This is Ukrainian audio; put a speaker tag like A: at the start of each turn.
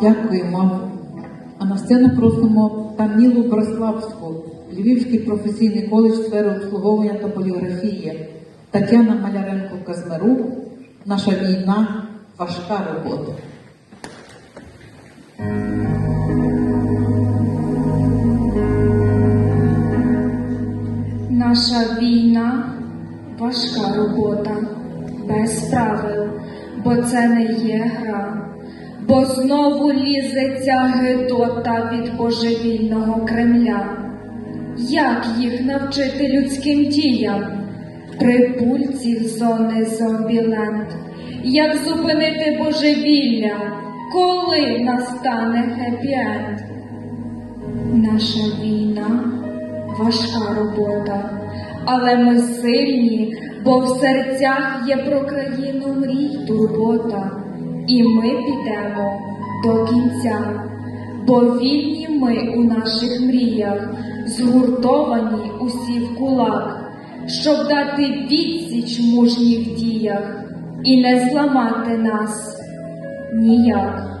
A: Дякуємо. А на сцену просимо Тамілу Браславську, Львівський професійний коледж сфери обслуговування та поліграфії, Тетяна Маляренко Казмирук, Наша війна важка робота.
B: Наша війна важка робота, без правил, бо це не є гра, бо знову лізе ця гидота від божевільного Кремля. Як їх навчити людським діям? Прибульців зони зомбіленд. Як зупинити божевілля, коли настане хеппі-енд? Наша війна важка робота, але ми сильні, бо в серцях є про країну мрій турбота, і ми підемо до кінця, бо вільні ми у наших мріях, згуртовані усі в кулак, щоб дати відсіч мужніх діях і не зламати нас ніяк.